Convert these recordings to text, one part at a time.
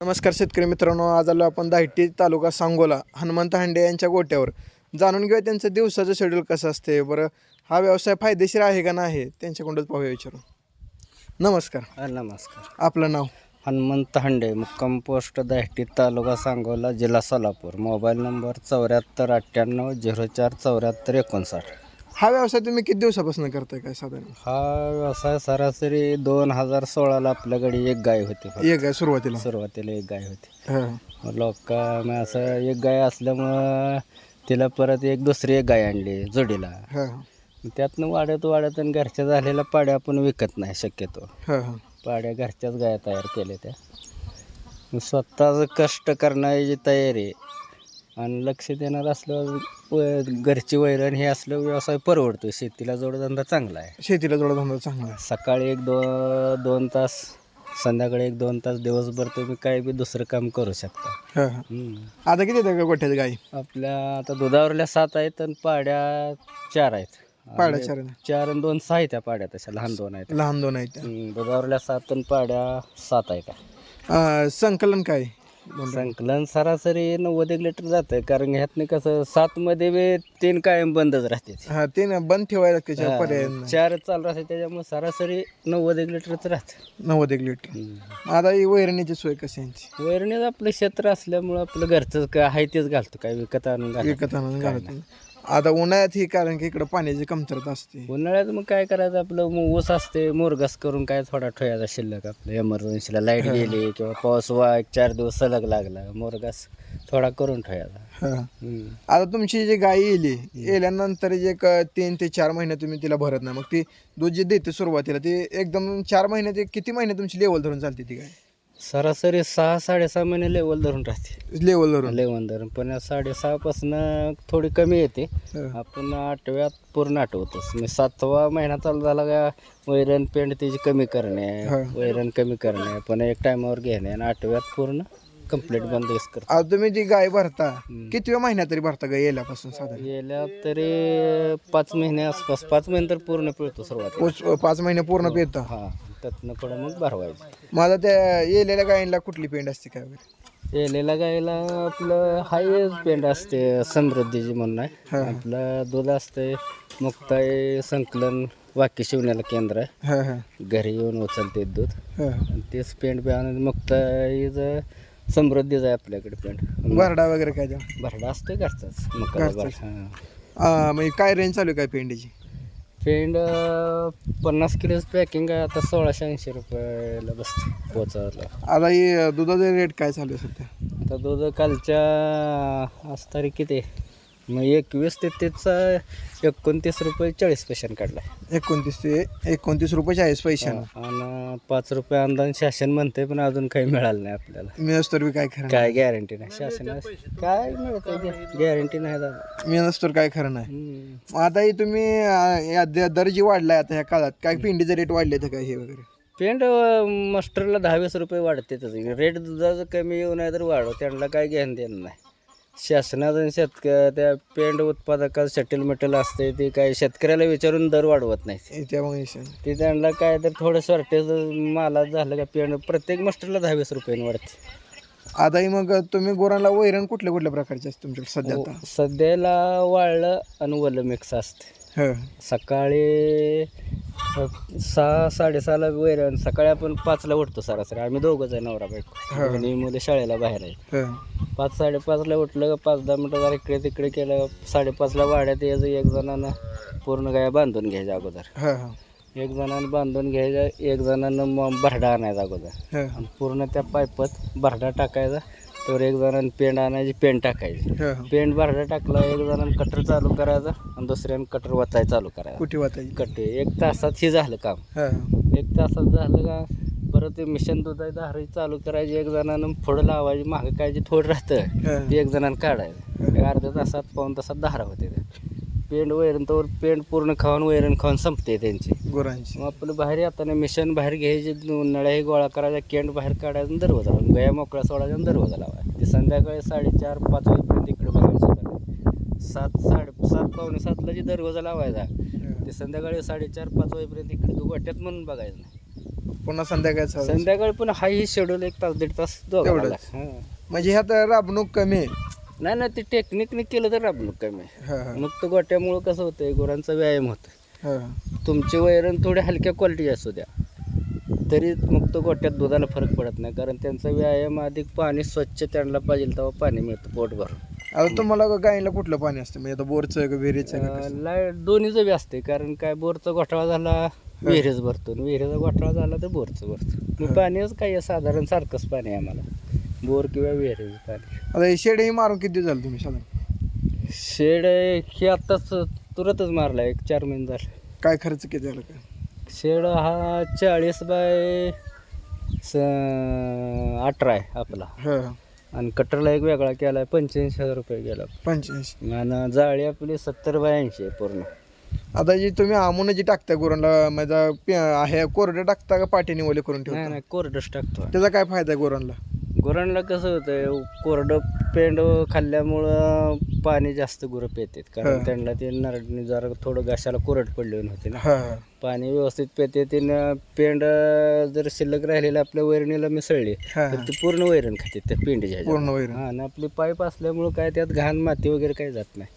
नमस्कार शेतकरी मित्रांनो आज आलो आपण दाहिटी तालुका सांगोला हनुमंत हांडे यांच्या गोट्यावर. जाणून घेऊया त्यांचं दिवसाचं शेड्यूल कसं असते बरं हा व्यवसाय फायदेशीर आहे का नाही त्यांच्याकडूनच पाहूया विचारू नमस्कार. हा, नमस्कार. आपलं नाव? हनुमंत हंडे मुक्काम पोस्ट दाहटी तालुका सांगोला जिल्हा सोलापूर. मोबाईल नंबर चौऱ्याहत्तर अठ्ठ्याण्णव झिरो चार चौऱ्याहत्तर एकोणसाठ. हा व्यवसाय तुम्ही किती दिवसापासून करताय काय साधारण? हा व्यवसाय सरासरी दोन हजार सोळाला आपल्याकडे एक गाय होती फक्त. एक आहे सुरुवातीला? सुरुवातीला एक गाय होती. हां. मग लोक मग असं एक गाय असल्यामुळं तिला परत एक दुसरी एक गाय आणली जोडीला. हां. मग त्यातनं वाढत वाढत आणि घरच्या झालेल्या पाड्या आपण विकत नाही शक्यतो. हां हां. पाड्या घरच्याच गाया तयार केल्या त्या. मग स्वतःचं कष्ट करण्याची तयारी आणि लक्ष देणार असल्यावर व- घरची वैरण हे असलं व्यवसाय परवडतो शेतीला जोडधंदा चांगला आहे. शेतीला जोडधंदा चांगला आहे. सकाळी एक दो दोन तास संध्याकाळी एक दोन तास दिवसभर तुम्ही काही बी दुसरं काम करू शकता. हां हां. हम्म. आता किती का गोठ्यात गाई? आपल्या आता दुधावरल्या सात आहेत आणि पाड्या चार आहेत. पाड्या आणि चार आहेत. चार आणि दोन सहा आहेत त्या पाड्या तशा लहान दोन आहेत. लहान दोन आहेत. हम्म, दुधावरल्या सात आणि पाड्या सात आहेत. अं, संकलन काय? संकलन सरासरी नव्वद एक लिटर जातं कारण ह्यातनं कसं सातमध्ये बी तीन कायम बंदच राहते हा ते ना बंद ठेवायला त्याच्या पर्याय नाही. चार चालू राहते त्याच्यामुळे सरासरी नव्वद एक लिटरच राहतं. नव्वद एक लिटर. आता ही वैरणीची सोय कशी यांची? वैरणीच आपलं क्षेत्र असल्यामुळं आपलं घरचं काय आहे तेच घालतो काय विकत आणून घालतो विकत आणून घालत नाही. आता उन्हाळ्यात ही कारण की इकडं पाण्याची कमतरता असते. उन्हाळ्यात मग काय करायचं? आपलं मग ऊस असते मोरगास करून काय थोडा ठेवायचा शिल्लक आपलं एमर्जन्सीला लाइट गेली किंवा पाऊस वा एक चार दिवस सलग लागला मोरगास थोडा करून ठेवायचा हा. हम्म. आता तुमची जी गाय येली येल्यानंतर जे एक तीन ते चार महिने तुम्ही तिला भरत नाही. मग ती दूध जे देते सुरुवातीला ती एकदम चार महिने ते किती महिने तुमची लेवल धरून चालते ती गाय? सरासरी सहा साडेसहा महिने लेवल धरून राहते. लेवल धरून? लेवल धरून. पण साडेसहा पासून थोडी कमी येते. हा. आपण आठव्यात पूर्ण आठवतोच. म्हणजे सातवा महिना चालू झाला का वैरण पेंड त्याची कमी करणे हा. वैरण कमी करणे पण एक टायमावर घेणे आणि आठव्यात पूर्ण कंप्लीट बंदच करतो. आता तुम्ही जी गाय भरता कितव्या महिन्यात तरी भरता गाय येल्यापासून साधारण? गेल्या तरी पाच महिने आसपास पाच महिने तर पूर्ण पिळतो सुरुवात पोच- पाच महिने पूर्ण पेरता हा. त्यातनं पुढं मग भरवायचं. माझा त्या येलेल्या गायींना कुठली पेंड असते काय वगैरे? येलेल्या गाईला आपलं हाय पेंड असते समृद्धीची म्हणून आहे. आपलं दूध असते मुक्ताई संकलन वाक्य शिवण्याला केंद्र आहे. हा हा. घरी येऊन उचलते दूध. हा. आणि तेच पेंट बी आणून मुक्ताईचं समृद्धीच आहे आपल्याकडे पेंट भरडा वगैरे काय द्या भरडा असते घरचाच आ, म्हणजे काय रेंज चालू आहे काय पेंडीची? पेंड पन्नास किलोच पॅकिंग आहे. आता सोळाशे ऐंशी रुपयाला बसते पोचायला. आता ही दुधाचा रेट काय चालू आहे सध्या? आता दूध कालच्या आज तारीख किती मग एकवीस ते तीसचा एकोणतीस रुपये चाळीस पैशाने काढला एकोणतीस ते एकोणतीस रुपये चाळीस पैसे आणि पाच रुपये अनुदान शासन म्हणते पण अजून काही मिळालं नाही आपल्याला. मी तर बी काय खरं काय गॅरंटी नाही. शासन काय मिळत गॅरंटी नाही दादा. नाही मी नसतो काय खरं नाही. हम्म. मग आता ही तुम्ही आ, या द- दर जी वाढलाय आता ह्या काळात. काय पेंडीचे रेट वाढले तर काय हे वगैरे? पेंट मास्टरला दहा वीस रुपये वाढते रेट दुधाचं कमी येऊ नाही तर वाढव त्यांना काय घेणं देणं नाही. शासनाचं आणि शेतक त्या पेंट उत्पादकाचं सेटल मेटल असते ते काय शेतकऱ्याला विचारून दर वाढवत नाही. त्यामुळे ते त्यांना काय तर थोडं शॉर्टेज मालात झालं का पेंट प्रत्येक मास्टरला दहा वीस रुपयाने वाढते आता ही मग तुम्ही गोरांना वैरण कुठल्या कुठल्या प्रकारचे असते तुमच्याकडे सध्या हो. आता? सध्याला वाळलं आणि वलं मिक्स असते. ह. सकाळी सहा साडेसहाला वैरण सकाळी आपण पाचला उठतो सरासरी. आम्ही दोघंच आहे नवरा बायको. दोन्ही मुले शाळेला बाहेर आहे पाच साडेपाचला उठलं का पाच दहा मिनटं जरा इकडे तिकडे केलं साडेपाचला वाड्यात यायचं एक जणानं पूर्ण गाय बांधून घ्यायच्या अगोदर. एक जणानं बांधून घ्यायचं एक जणानं मग भरडा आणायचा अगोदर. आणि पूर्ण त्या पाईपात भरडा टाकायचा तर एक जणानं पेंड आणायची पेंड टाकायची. पेंड भरडा टाकला एक जणानं कटर चालू करायचा आणि दुसऱ्यानं कटर वताय चालू करायचा. कुठे वाटायची कटे. एक तासात हे झालं काम. ह एक तासात झालं का परत ते मिशन दुधाची धारी चालू करायची एक जणानं पुढं लावायची मागं काय जे थोडं राहतं. ह. ते एक जणानं काढायचं. एक अर्ध्या तासात पाऊन तासात धारा होते. ते पेंड वैरण तर पेंड पूर्ण खाऊन वैरण खाऊन संपते त्यांची. गोरांची. मग आपलं बाहेर येताना मिशन बाहेर घ्यायचे उन्हाळ्याही गोळा करायचा केंड बाहेर काढायचा दरवाजा लावायचा. गया मोकळा सोडायचा दरवाजा लावायचा. ते संध्याकाळी साडेचार पाच वाजेपर्यंत इकडे बघायचं सात साडे सात पावणे सातला जे दरवाजा लावायचा. ते संध्याकाळी साडेचार पाच वाजेपर्यंत इकडे तू गोट्यात म्हणून बघायचं नाही. पुन्हा संध्याकाळचा संध्याकाळी पण हा ही शेड्यूल एक तास दीड तास. म्हणजे ह्यात राबणूक कमी आहे. नाही ना ते टेक्निकने केलं तर राबणूक कमी हा, मुक्त गोट्यामुळं कसं होतंय गुरांचा व्यायाम होतो हा. तुमची वैरण थोडी हलक्या क्वालिटी असू द्या. तरी मुक्त गोट्यात दुधाला फरक पडत नाही कारण त्यांचा व्यायाम अधिक पाणी स्वच्छ त्यांना पाहिजे तेव्हा पाणी मिळतं पोट भरून आता तुम्हाला गायीला कुठलं पाणी असतं? म्हणजे आता बोरचं का विहिरीचं का कसं? लाइट दोन्हीचं बी असते कारण काय बोरचा घोटाळा झाला विहिरीच भरतो. आणि विहिरीचा घोटाळा झाला तर बोरचं भरतो. मग पाणीच काय आहे, साधारण सारखंच पाणी आहे आम्हाला. बोर किंवा विहिरीचं पाणी आता हे शेड ही मारून किती झालं तुम्ही साधारण? शेड हे आत्ताच तुरतच मारला एक चार महिने झाले. काय खर्च किती झाला काय? शेड हा चाळीस बाय स अठरा आहे आपला. हा. आणि कटरला एक वेगळा केला आहे पंच्याऐंशी हजार रुपये गेला. पंच्याऐंशी. आणि जाळी आपली सत्तर बाय ऐंशी आहे पूर्ण. आता जी तुम्ही आमून जी टाकता गुरांना म्हणजे पे- आहे कोरडं टाकता का पाठीने ओले करून नाही ठेवता? नाही कोरडच टाकतो त्याचा काय फायदा आहे गुरांना? गुरांना कसं होतंय कोरडं पेंड खाल्ल्यामुळं पाणी जास्त गुरं पेतात. कारण त्यांना ते नरडणी जरा थोडं घशाला कोरड पडली होती ना. पाणी व्यवस्थित पेते ते पेंड जर शिल्लक राहिलेलं आपल्या वैरणीला मिसळली तर ती पूर्ण वैरण खाते त्या पेंडीच्या पूर्ण वैरण. आणि आपली पाईप असल्यामुळं काय त्यात घाण माती वगैरे काही जात नाही.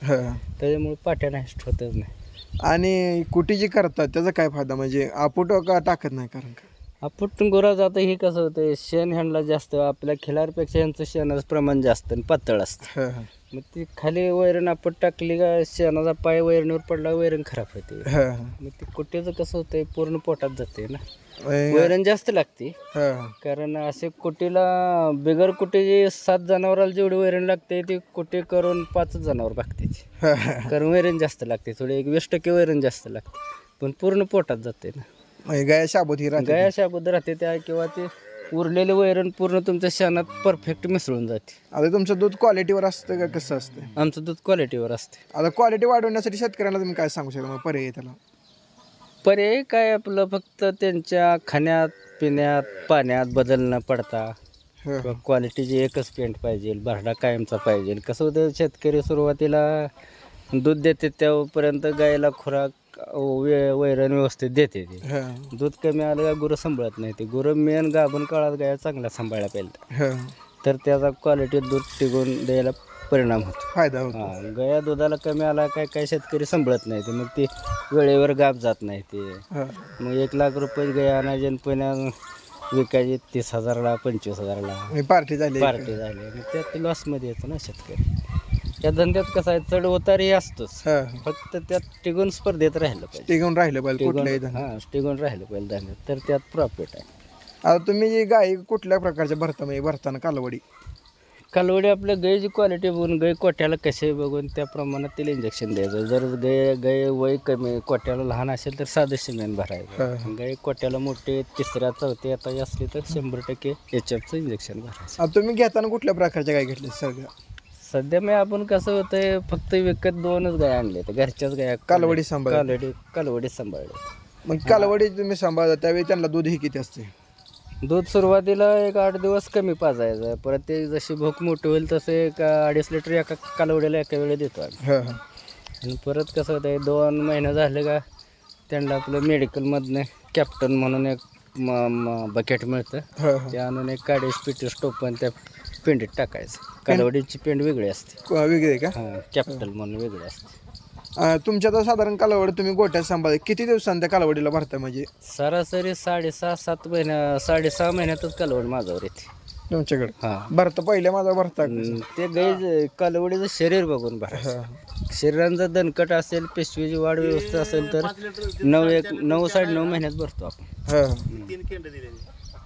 त्याच्यामुळे पाट्या नष्ट होतच नाही. आणि कुटी जी करतात त्याचा काय फायदा? म्हणजे आपुट का टाकत नाही कारण का? आपण गुरा जातं हे कसं होतं शेण ह्यांना जास्त आपल्या खिलारपेक्षा यांचं शेणाचं प्रमाण जास्त आणि पातळ असतं. मग ती खाली वैरण आपण टाकली का शेणाचा पाय वैरणीवर पडला वैरण खराब होते. मग ते कुट्याचं कसं होतंय पूर्ण पोटात जाते ना. वैरण जास्त लागते. कारण असे कुटीला बिगर कुटीची सात जनावराला जेवढी वैरण लागते ती कुटी करून पाच जनावर बघते ती. हा. कारण वैरण जास्त लागते थोडी एक वीस टक्के वैरण जास्त लागते. पण पूर्ण पोटात जाते ना. म्हणजे गाय शाबूत ही राहते गाय अशा अगोदर राहते त्या किंवा ते उरलेले वैरण पूर्ण तुमच्या शेणात परफेक्ट मिसळून जाते. आता तुमचं दूध क्वालिटीवर असतं का कसं असतं? आमचं दूध क्वालिटीवर असते. आता क्वालिटी वाढवण्यासाठी शेतकऱ्यांना तुम्ही काय सांगू शकता? मग पर्याय आहे त्याला. पर्याय काय आपलं? फक्त त्यांच्या खाण्यात पिण्यात पाण्यात बदल न पडता हा. किंवा क्वालिटीची एकच पेंट पाहिजे भरडा कायमचा पाहिजे. कसं होतं? शेतकरी सुरुवातीला दूध देते त्यापर्यंत गायला खुराक वे वैरण व्यवस्थित देते ते. हा. दूध कमी आलं का गुरं सांभाळत नाही ते. गुरं मेन गाभण काळात गाया चांगल्या सांभाळल्या पाहिजे हा. तर त्याचा क्वालिटी दूध टिकून द्यायला परिणाम होतो. फायदा होतो. हा गया दुधाला कमी आला काय काय शेतकरी सांभाळत नाही ते. मग ते वेळेवर गाप जात नाही ते. हा. मग एक लाख रुपये गया आणायचे आणि पुन्हा विकायचे तीस हजारला पंचवीस हजारला. पार्टी झाली. पार्टी झाली. मग त्यात लॉसमध्ये येतो ना शेतकरी. त्या धंद्यात कसं आहे चढ उतारही असतोच. हा. फक्त त्यात टिकून स्पर्धेत राहिलं पाहिजे. टिकून राहिलं पाहिजे कुठल्याही टिकून धंदा हां टिकून राहिलं पाहिजे धंद्यात. तर त्यात प्रॉफिट आहे. आता तुम्ही जी गाय कुठल्या प्रकारच्या भरता म्हणजे भरताना कालवडी? कालवडी आपल्या गायची क्वालिटी बघून गाय कोट्याला कसे बघून त्या प्रमाणात तिला इंजेक्शन द्यायचं. जर गाय गाय वय कमी कोट्याला लहान असेल तर साधं सिमेंट. भरायचं. गाय कोट्याला मोठे तिसऱ्या चौथ्या आता असली तर शंभर टक्के एच एफचं इंजेक्शन भरायचं. आता तुम्ही घेताना कुठल्या प्रकारच्या गाय घेतल्या सगळ्या? सध्या मी आपण कसं होतंय फक्त विकत दोनच गाय आणले तर घरच्याच गाय कालवडी सांभाळ कालवडी कालवडी सांभाळले मग कालवडी तुम्ही सांभाळता त्यावेळी त्यांना दूध ही किती असते दूध सुरुवातीला एक आठ दिवस कमी पाजायचं. परत ते जशी भूक मोठी होईल तसे एक अडीच लिटर एका कालवडीला एका वेळी देतो आम्ही. हा हा. आणि परत कसं होतं दोन महिने झाले का त्यांना आपलं मेडिकलमधनं कॅप्टन म्हणून एक बकेट मिळतं. हा हा. ते आणून एक काडीस पिटीस टोपण त्या पेंडीत टाकायचं. कालवडीची पेंड वेगळी असते. क- वेगळी आहे का? हां कॅपिटल म्हणून वेगळी असते. अं, तुमच्या तर साधारण कालावडी तुम्ही गोट्यात सांभाळ. किती दिवसांनी त्या कालावडीला भरता म्हणजे? सरासरी साडेसहा सात महिन्या साडेसहा महिन्यातच कालवड माझ्यावर येते. तुमच्याकडे? हां. भरता पहिल्या माझा भरता अं, ते गाई कालवडीचं शरीर बघून भरायचं. हा शरीरांचं दणकट असेल पेशवीची वाढ व्यवस्थित असेल तर नऊ एक नऊ साडेनऊ महिन्यात भरतो आपण. हा.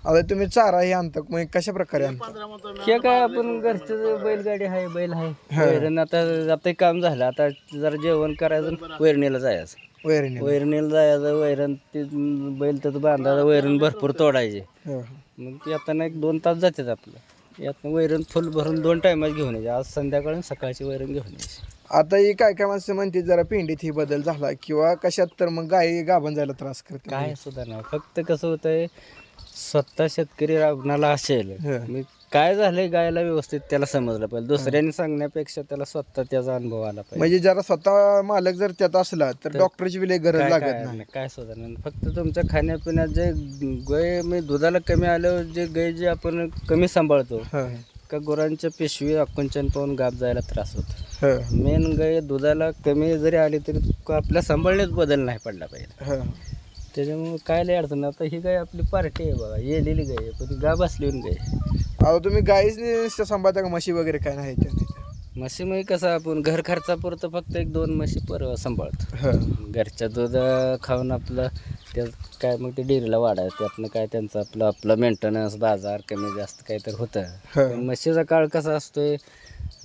आता तुम्ही चारा हे आणता मग कशा प्रकारे आणता? हे काय आपण घरचं बैलगाडी आहे बैल आहे. वैरण आता आता एक काम झालं आता जरा जेवण करायचं वैरणीला जायचं. वैरणीला. वैरणीला जायचं वैरण ते बैल तर बांधायचं वैरण भरपूर तोडायचे. हा. मग ते आता एक दोन तास जातात आपलं. यातनं वैरण फुल भरून दोन टायमात घेऊन यायचे. आज संध्याकाळी आणि सकाळची वैरण घेऊन यायची. आता ही काय काय माणसं म्हणते जरा पिंडीत ही बदल झाला किंवा कशात तर मग गाय गाभण जायला त्रास करते. काय सुद्धा नाही फक्त कसं होतंय स्वतः शेतकरी राबणाला असेल. मी काय झालंय गायला व्यवस्थित त्याला समजलं पाहिजे. दुसऱ्यांनी सांगण्यापेक्षा त्याला स्वतः त्याचा अनुभव आला पाहिजे. म्हणजे जरा स्वतः मालक जर त्यात असला तर डॉक्टरची लई गरज काय- लागत काय नाही. काय सुद्धा नाही. फक्त तुमच्या खाण्यापिण्यात जे गाय मी दुधाला कमी आल्यावर जे गाय जे आपण कमी सांभाळतो हा, का गुरांच्या पिशवी आकुंचन पाहून गाप जायला त्रास होतो. हा, मेन गाय दुधाला कमी जरी आली तरी आपल्या सांभाळण्यात बदल नाही पडला पाहिजे. हा. त्याच्यामुळे काय लय अडचण नाही. आता ही गाय आपली पार्टी आहे बघा. येलेली गाय आहे. पण गाब असलेली गाय आहे. आता तुम्ही गाईच सांभाळता का? म्हशी वगैरे काय नाही त्या नाही म्हशीमध्ये कसं आपण घर खर्चापुरतं फक्त एक दोन म्हशी पर सांभाळतो. हा, घरच्या दूध खाऊन आपलं त्यात काय मग ते डेअरीला वाढायचं. त्यातनं काय त्यांचं आपलं आपलं मेंटेनन्स बाजार कमी जास्त काही तर होतं. हा. म्हशीचा काळ कसा असतोय?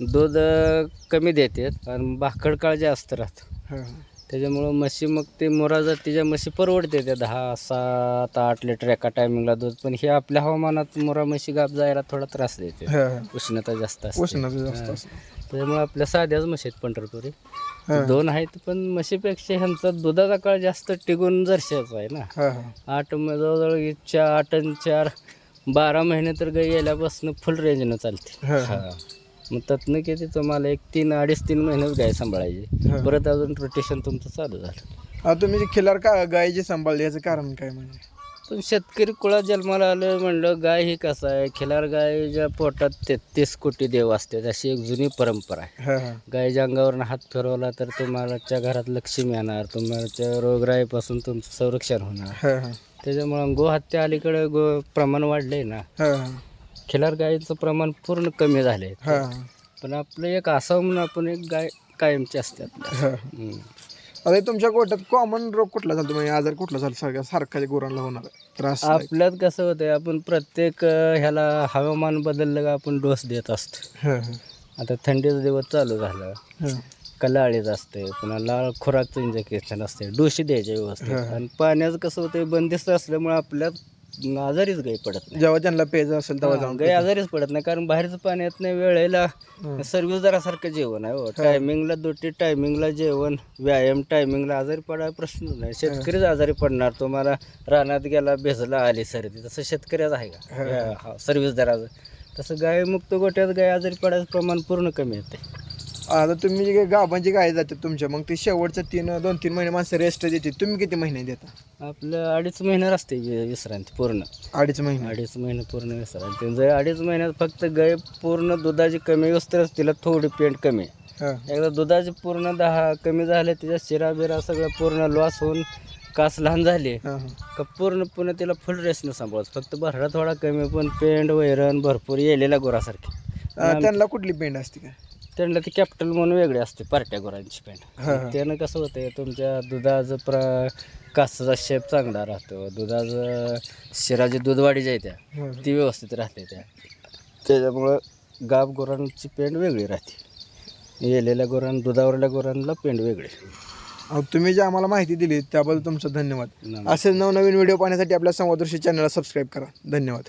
दूध अं, कमी देते आणि भाकड काळ जास्त राहतो. हा. त्याच्यामुळं म्हशी मग ते मोरा जातीच्या म्हशी परवडते त्या दहा सात आठ लिटर एका टायमिंगला दूध पण हे आपल्या हवामानात मोरा म्हशी गाप जायला थोडा त्रास देते. उष्णता जास्त असते उष्णता जास्त हा. असते. त्याच्यामुळे आपल्या साध्याच म्हशी आहेत पंढरपुरी. दोन आहेत पण म्हशीपेक्षा ह्यांचा दुधाचा काळ जास्त टिकून जरशाचा आहे ना हा, हा. आठ म- जवळजवळ एक चार आठ आणि चार बारा महिने तर गाई गेल्यापासून फुल रेंजनं चालते हा. हा मग त्यातनं किती तुम्हाला एक तीन अडीच तीन महिनेच गाय सांभाळायची. परत अजून रोटेशन तुमचं चालू झालं तुम्ही जे खिलार का गाय जे सांभाळली याचं कारण काय म्हणजे पण शेतकरी कुळात जन्माला आलं म्हणलं गाय ही कसं आहे खिलार गायच्या पोटात तेहतीस कोटी देव असते अशी एक जुनी परंपरा आहे हा, हा. गायच्या अंगावरून हात फिरवला तर तुम्हालाच्या घरात लक्ष्मी येणार तुम्हाच्या रोगराईपासून तुमचं संरक्षण होणार हा, हा. त्याच्यामुळं गोहत्या अलीकडे गो प्रमाण वाढलंय ना हा, हा. खिलार गायीचं प्रमाण पूर्ण कमी झालंय हा, हा. पण आपलं एक असावं म्हणून आपण एक गाय कायमची असते आपल्या हा. हम्म. आता हे तुमच्या गोट्यात कॉमन रोग कुठला झाला म्हणजे आजार कुठला झाला सारखा सारखा गुरांना होणार त्रास आपल्यात कसं होतंय आपण प्रत्येक अं, ह्याला हवामान बदललं का आपण डोस देत असतो हा, हा. आता थंडीचा दिवस चालू झाला हा. कलाळीच असते पुन्हा लाळ खुराकचं इंजेक्शन असते डोशी द्यायचे व्यवस्थित आणि पाण्याचं कसं होतंय बंदिस्त असल्यामुळे आपल्यात आजारीच गाई पडत नाही. जेव्हा त्यांना पेज असेल तेव्हा जाऊन गाई आजारीच पडत नाही कारण बाहेरचं पाणी येत नाही वेळेला. सर्व्हिसदारासारखं जेवण आहे हो. टायमिंगला दुटी टायमिंगला जेवण व्यायाम टायमिंगला आजारी पडायला प्रश्नच नाही. शेतकरीच आजारी पडणार तुम्हाला रानात गेला भेजला आली सर्दी तसं शेतकऱ्याचं आहे का? सर्व्हिसदाराचं तसं गाय मुक्त गोट्यात गाय आजारी पडायचं प्रमाण पूर्ण कमी येते आता तुम्ही जे गावांची गाय जाते तुमच्या मग ते शेवटचं तीन दोन तीन महिने माणसं रेस्ट देते तुम्ही किती महिने देता? आपलं अडीच महिने असते वि- विश्रांती पूर्ण. अडीच महिने. अडीच महिने पूर्ण विश्रांती. जर अडीच महिन्यात फक्त गाय पूर्ण दुधाची कमी असतेच तिला थोडी पेंट कमी. हा. एकदा दुधाची पूर्ण दहा कमी झाले तिच्या शिरा बिरा सगळं पूर्ण लॉस होऊन कास लहान झाली हा, हा. का पूर्ण पुन्हा तिला फुल रेस्टनं सांभाळत. फक्त भरडा थोडा कमी पण पेंड वैरण भरपूर येलेल्या गुरासारखी. त्यांना कुठली पेंड असते काय त्यांना ती कॅपिटल म्हणून वेगळी असते पार्ट्या गुरांची हा, पेंड हा. त्यानं कसं होतं तुमच्या दुधाचं प्र कासाचा शेप चांगला राहतो. दुधाचं शिराची दूधवाडी ज्या आहे त्या. ती व्यवस्थित राहते त्या. त्याच्यामुळं गाब गुरांची पेंड वेगळी राहते. येलेल्या गुरां दुधावरल्या गुरांना पेंड वेगळी. अहो, तुम्ही जे आम्हाला माहिती दिली त्याबद्दल तुमचं धन्यवाद. असे नवनवीन व्हिडिओ पाहण्यासाठी आपल्या संवादर्शी चॅनलला सबस्क्राईब करा. धन्यवाद.